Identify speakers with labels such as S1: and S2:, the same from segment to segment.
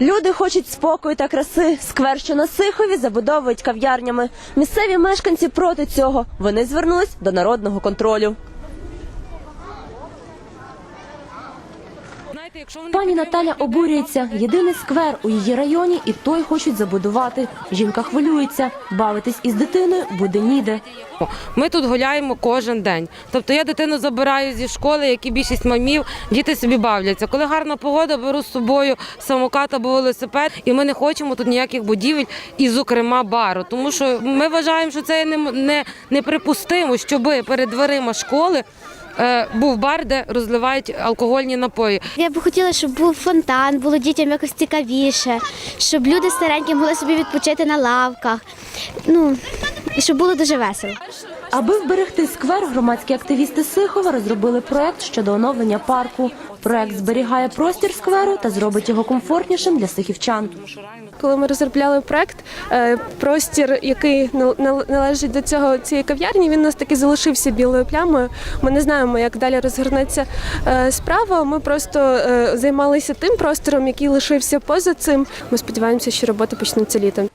S1: Люди хочуть спокою та краси. Сквер, що на Сихові, забудовують кав'ярнями. Місцеві мешканці проти цього. Вони звернулись до народного контролю.
S2: Знаєте, якщо вони
S1: Пані Наталя обурюється. Єдиний сквер у її районі, і той хочуть забудувати. Жінка хвилюється. Бавитись із дитиною буде ніде.
S2: Ми тут гуляємо кожен день. Тобто я дитину забираю зі школи, як і більшість мамів, діти собі бавляться. Коли гарна погода, беру з собою самокат або велосипед, і ми не хочемо тут ніяких будівель, і, зокрема, бару. Тому що ми вважаємо, що це не, не, неприпустимо, щоб перед дверима школи був бар, де розливають алкогольні напої.
S3: Я б хотіла, щоб був фонтан, було дітям якось цікавіше, щоб люди старенькі могли собі відпочити на лавках. Ну і щоб було дуже весело.
S1: Аби вберегти сквер, громадські активісти Сихова розробили проект щодо оновлення парку. Проект зберігає простір скверу та зробить його комфортнішим для сихівчан.
S4: Коли ми розробляли проект, е, простір, який нал- нал- належить до цього цієї кав'ярні, він у нас таки залишився білою плямою. Ми не знаємо, як далі розгорнеться е, справа. Ми просто е, займалися тим простором, який лишився поза цим. Ми сподіваємося, що роботи почнуться літом.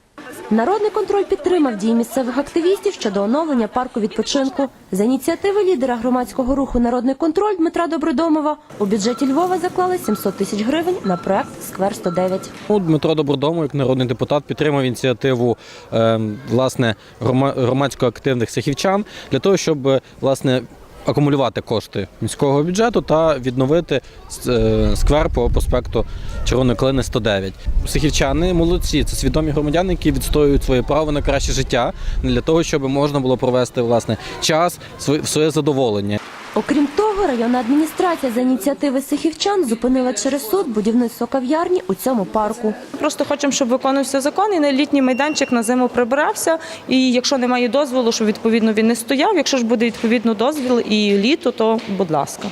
S1: Народний контроль підтримав дії місцевих активістів щодо оновлення парку відпочинку. За ініціативи лідера громадського руху Народний контроль Дмитра Добродомова у бюджеті Львова заклали 700 тисяч гривень на проект Сквер 109.
S5: Ну, Дмитро Добродому, як народний депутат, підтримав ініціативу е, власне громадсько активних сихівчан для того, щоб е, власне. Акумулювати кошти міського бюджету та відновити е, сквер по проспекту Червоної Клини 109. Сихівчани молодці, це свідомі громадяни, які відстоюють своє право на краще життя для того, щоб можна було провести власне час своє- задоволення.
S1: Окрім того, районна адміністрація за ініціативи сихівчан зупинила через суд будівництво кав'ярні у цьому парку.
S6: Просто хочемо, щоб виконувався закон і на літній майданчик на зиму прибирався. І якщо немає дозволу, щоб відповідно він не стояв. Якщо ж буде відповідно дозвіл і літо, то будь ласка.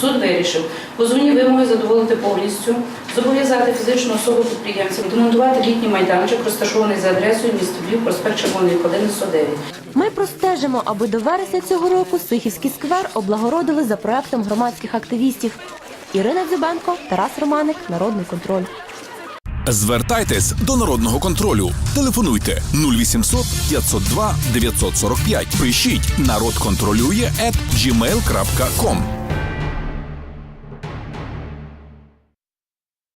S7: Суд вирішив позовні вимоги задоволити повністю, зобов'язати фізичну особу підприємцям демонтувати літній майданчик, розташований за адресою місто Львів, проспект Червоної Калини, 109.
S1: Ми простежимо, аби до вересня цього року Сихівський сквер облагородили за проектом громадських активістів. Ірина Дзюбенко, Тарас Романик, Народний контроль.
S8: Звертайтесь до народного контролю. Телефонуйте 0800 502 945. Пишіть народ контролює at gmail.com.